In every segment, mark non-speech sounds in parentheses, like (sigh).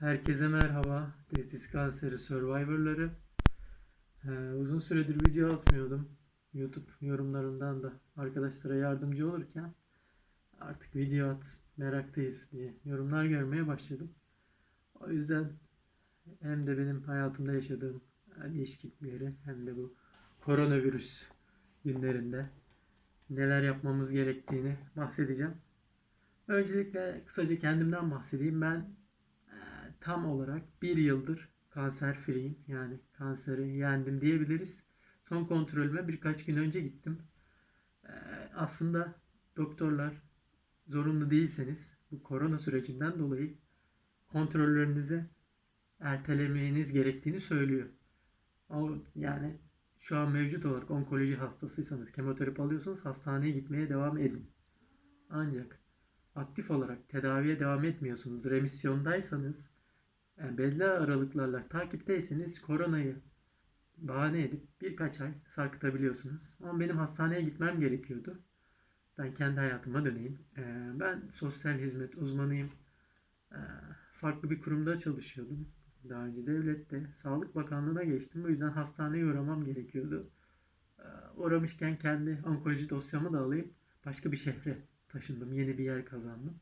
Herkese merhaba. Testis kanseri survivorları. Ee, uzun süredir video atmıyordum. YouTube yorumlarından da arkadaşlara yardımcı olurken artık video at meraktayız diye yorumlar görmeye başladım. O yüzden hem de benim hayatımda yaşadığım değişiklikleri hem de bu koronavirüs günlerinde neler yapmamız gerektiğini bahsedeceğim. Öncelikle kısaca kendimden bahsedeyim. Ben tam olarak bir yıldır kanser free'yim. Yani kanseri yendim diyebiliriz. Son kontrolüme birkaç gün önce gittim. E, aslında doktorlar zorunlu değilseniz bu korona sürecinden dolayı kontrollerinizi ertelemeyiniz gerektiğini söylüyor. O yani şu an mevcut olarak onkoloji hastasıysanız, kemoterapi alıyorsanız hastaneye gitmeye devam edin. Ancak aktif olarak tedaviye devam etmiyorsunuz, remisyondaysanız, yani belli aralıklarla takipteyseniz koronayı bahane edip birkaç ay sarkıtabiliyorsunuz. Ama benim hastaneye gitmem gerekiyordu. Ben kendi hayatıma döneyim. Ee, ben sosyal hizmet uzmanıyım. Ee, farklı bir kurumda çalışıyordum. Daha önce devlette. Sağlık Bakanlığı'na geçtim. Bu yüzden hastaneye uğramam gerekiyordu. Ee, uğramışken kendi onkoloji dosyamı da alayım. Başka bir şehre taşındım. Yeni bir yer kazandım.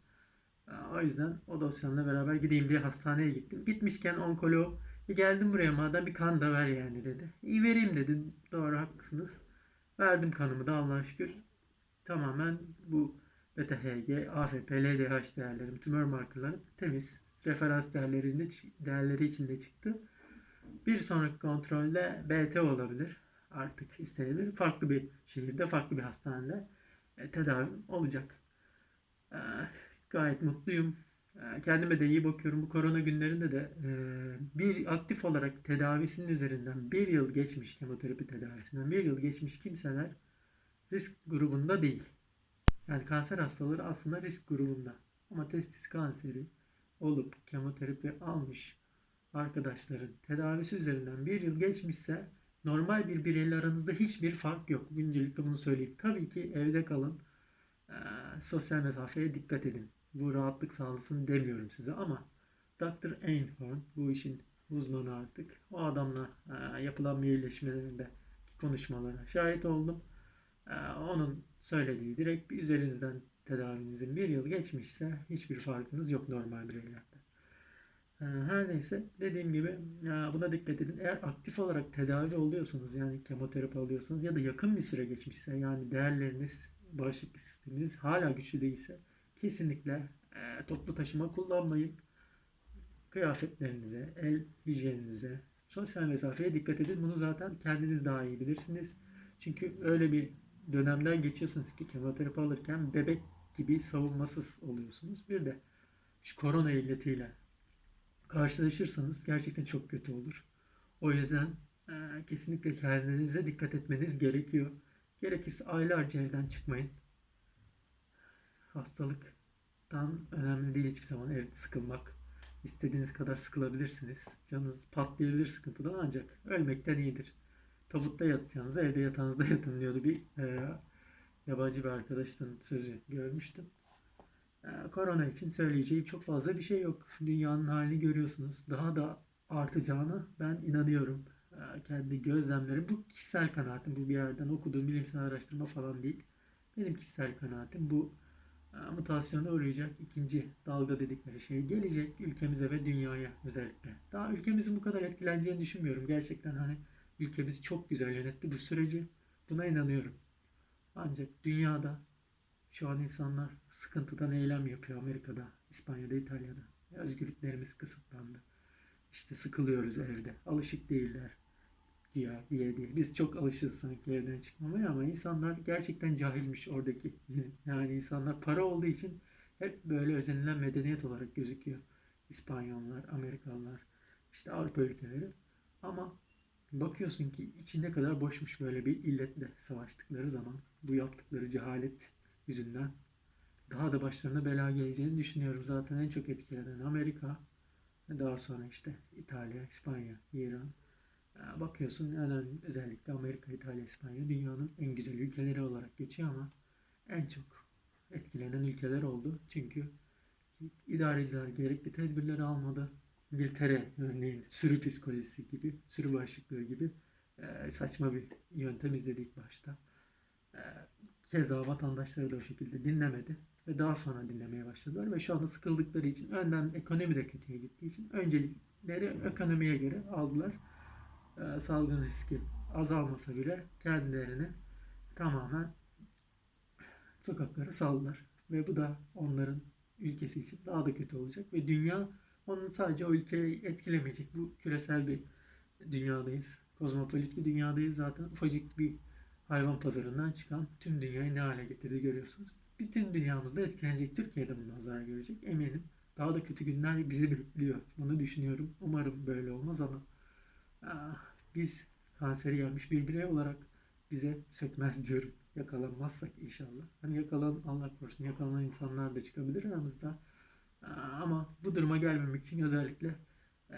O yüzden o dosyamla beraber gideyim diye hastaneye gittim. Gitmişken onkolog "E geldim buraya madem bir kan da ver yani dedi. İyi vereyim dedi. Doğru haklısınız. Verdim kanımı da Allah'a şükür. Tamamen bu beta HG, AFP, LDH değerlerim, tümör markerlarım temiz. Referans değerlerinde, değerleri içinde çıktı. Bir sonraki kontrolde BT olabilir. Artık istenebilir. Farklı bir şehirde, farklı bir hastanede e, tedavim olacak. E, gayet mutluyum. E, kendime de iyi bakıyorum. Bu korona günlerinde de e, bir aktif olarak tedavisinin üzerinden bir yıl geçmiş kemoterapi tedavisinden bir yıl geçmiş kimseler risk grubunda değil. Yani kanser hastaları aslında risk grubunda. Ama testis kanseri olup kemoterapi almış arkadaşların tedavisi üzerinden bir yıl geçmişse normal bir bireyle aranızda hiçbir fark yok. Öncelikle bunu söyleyeyim. Tabii ki evde kalın. Ee, sosyal mesafeye dikkat edin. Bu rahatlık sağlasın demiyorum size ama Dr. Einhorn bu işin uzmanı artık. O adamla e, yapılan iyileşmelerinde konuşmalara şahit oldum. Ee, onun söylediği direkt bir üzerinizden tedavinizin bir yıl geçmişse hiçbir farkınız yok normal bireylerde. Ee, Her neyse dediğim gibi e, buna dikkat edin. Eğer aktif olarak tedavi oluyorsanız yani kemoterapi alıyorsanız ya da yakın bir süre geçmişse yani değerleriniz, bağışıklık sisteminiz hala güçlü değilse kesinlikle e, toplu taşıma kullanmayın. Kıyafetlerinize, el hijyeninize, sosyal mesafeye dikkat edin. Bunu zaten kendiniz daha iyi bilirsiniz. Çünkü öyle bir dönemden geçiyorsunuz ki kemoterapi alırken bebek gibi savunmasız oluyorsunuz. Bir de şu korona illetiyle karşılaşırsanız gerçekten çok kötü olur. O yüzden e, kesinlikle kendinize dikkat etmeniz gerekiyor. Gerekirse aylarca evden çıkmayın. Hastalıktan önemli değil hiçbir zaman evde sıkılmak. İstediğiniz kadar sıkılabilirsiniz. Canınız patlayabilir sıkıntıdan ancak ölmekten iyidir. Tabutta yatacağınıza evde yatağınızda (laughs) yatın diyordu bir e, yabancı bir arkadaştan sözü görmüştüm. E, korona için söyleyeceğim çok fazla bir şey yok. Dünyanın halini görüyorsunuz. Daha da artacağına ben inanıyorum. Kendi gözlemlerim. Bu kişisel kanaatim. Bu bir yerden okuduğum bilimsel araştırma falan değil. Benim kişisel kanaatim bu e, mutasyona uğrayacak ikinci dalga dedikleri şey gelecek ülkemize ve dünyaya özellikle. Daha ülkemizin bu kadar etkileneceğini düşünmüyorum. Gerçekten hani ülkemiz çok güzel yönetti bu süreci. Buna inanıyorum. Ancak dünyada şu an insanlar sıkıntıdan eylem yapıyor Amerika'da, İspanya'da, İtalya'da. Özgürlüklerimiz kısıtlandı. İşte sıkılıyoruz evde. Alışık değiller ya diye diye. Biz çok alışırız sanki evden çıkmamaya ama insanlar gerçekten cahilmiş oradaki. Yani insanlar para olduğu için hep böyle özenilen medeniyet olarak gözüküyor. İspanyollar, Amerikalılar, işte Avrupa ülkeleri. Ama bakıyorsun ki içinde kadar boşmuş böyle bir illetle savaştıkları zaman bu yaptıkları cehalet yüzünden daha da başlarına bela geleceğini düşünüyorum. Zaten en çok etkilenen Amerika, daha sonra işte İtalya, İspanya, İran. Bakıyorsun yani özellikle Amerika, İtalya, İspanya dünyanın en güzel ülkeleri olarak geçiyor ama en çok etkilenen ülkeler oldu. Çünkü idareciler gerekli tedbirleri almadı. İngiltere örneğin sürü psikolojisi gibi, sürü bağışıklığı gibi e, saçma bir yöntem izledi ilk başta. E, keza vatandaşları da o şekilde dinlemedi ve daha sonra dinlemeye başladılar ve şu anda sıkıldıkları için önden ekonomi de kötüye gittiği için öncelikleri ekonomiye göre aldılar. E, salgın riski azalmasa bile kendilerini tamamen sokaklara saldılar. Ve bu da onların ülkesi için daha da kötü olacak. Ve dünya onun sadece o ülkeyi etkilemeyecek. Bu küresel bir dünyadayız. Kozmopolit bir dünyadayız zaten. Ufacık bir hayvan pazarından çıkan tüm dünyayı ne hale getirdi görüyorsunuz. Bütün dünyamızda etkilenecek. Türkiye'de bundan zarar görecek. Eminim. Daha da kötü günler bizi bekliyor. Bunu düşünüyorum. Umarım böyle olmaz ama biz kanseri gelmiş bir birey olarak bize sökmez diyorum. Yakalanmazsak inşallah. Hani yakalan Allah korusun yakalanan insanlar da çıkabilir aramızda. Aa, Ama bu duruma gelmemek için özellikle e,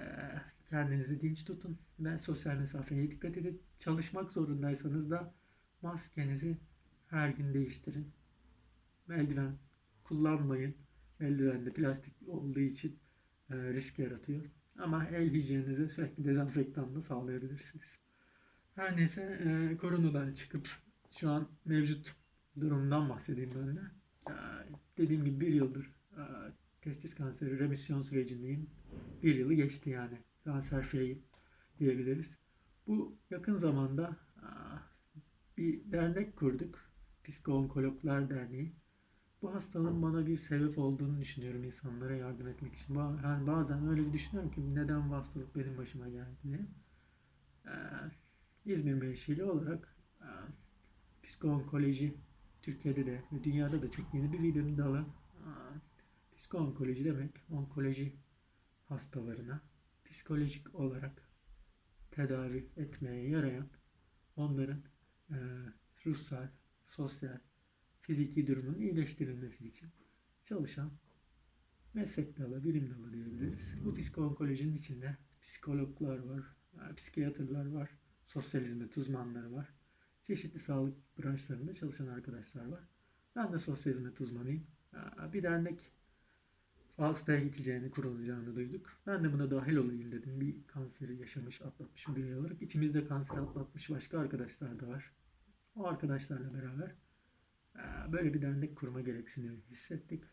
kendinizi dinç tutun ve sosyal mesafeye dikkat edin. Çalışmak zorundaysanız da maskenizi her gün değiştirin. Eldiven kullanmayın. Eldiven de plastik olduğu için e, risk yaratıyor. Ama el hijyeninize sürekli dezenfektan da sağlayabilirsiniz. Her neyse e, koronadan çıkıp şu an mevcut durumdan bahsedeyim ben de. E, dediğim gibi bir yıldır e, testis kanseri remisyon sürecindeyim. Bir yılı geçti yani. Kanser free diyebiliriz. Bu yakın zamanda e, bir dernek kurduk. Psikoonkologlar Derneği. Bu hastalığın bana bir sebep olduğunu düşünüyorum insanlara yardım etmek için. Yani bazen öyle bir düşünüyorum ki neden bu hastalık benim başıma geldi diye. Ee, İzmir menşeli olarak e, psikoonkoloji Türkiye'de de ve dünyada da çok yeni bir bilim dalı. E, Psikoonkoloji demek onkoloji hastalarına psikolojik olarak tedavi etmeye yarayan onların e, ruhsal, sosyal, fiziki durumunun iyileştirilmesi için çalışan meslek dalı, bilim dalı diyebiliriz. Bu psikoonkolojinin içinde psikologlar var, psikiyatrlar var, sosyal hizmet uzmanları var. Çeşitli sağlık branşlarında çalışan arkadaşlar var. Ben de sosyal hizmet uzmanıyım. Bir dernek hastaya geçeceğini, kurulacağını duyduk. Ben de buna dahil olayım dedim. Bir kanseri yaşamış, atlatmış bir birey olarak. İçimizde kanser atlatmış başka arkadaşlar da var. O arkadaşlarla beraber böyle bir dernek kurma gereksinimi hissettik.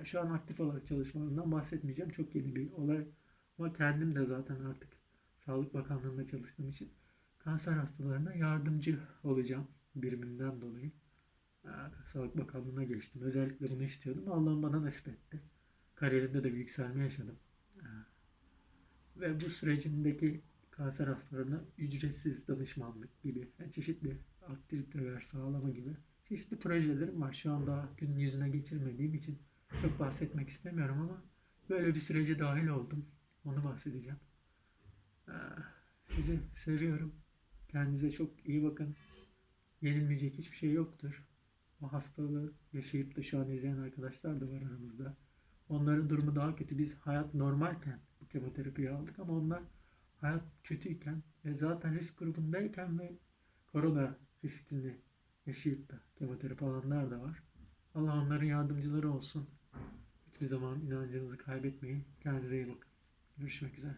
E, Şu an aktif olarak çalışmalarından bahsetmeyeceğim. Çok yeni bir olay. Ama kendim de zaten artık Sağlık Bakanlığı'nda çalıştığım için kanser hastalarına yardımcı olacağım birimimden dolayı. E, Sağlık Bakanlığı'na geçtim. Özellikle bunu istiyordum. Allah'ım bana nasip etti. Kariyerimde de bir yükselme yaşadım. Ve bu sürecindeki kanser hastalarına ücretsiz danışmanlık gibi yani çeşitli aktiviteler sağlama gibi çeşitli projelerim var. Şu an daha gün yüzüne geçirmediğim için çok bahsetmek istemiyorum ama böyle bir sürece dahil oldum. Onu bahsedeceğim. Ee, Sizi seviyorum. Kendinize çok iyi bakın. Yenilmeyecek hiçbir şey yoktur. O hastalığı yaşayıp da şu an izleyen arkadaşlar da var aramızda. Onların durumu daha kötü. Biz hayat normalken bu kemoterapiyi aldık ama onlar hayat kötüyken ve zaten risk grubundayken ve korona riskini da kemoterapi alanlar da var. Allah onların yardımcıları olsun. Hiçbir zaman inancınızı kaybetmeyin. Kendinize iyi bakın. Görüşmek üzere.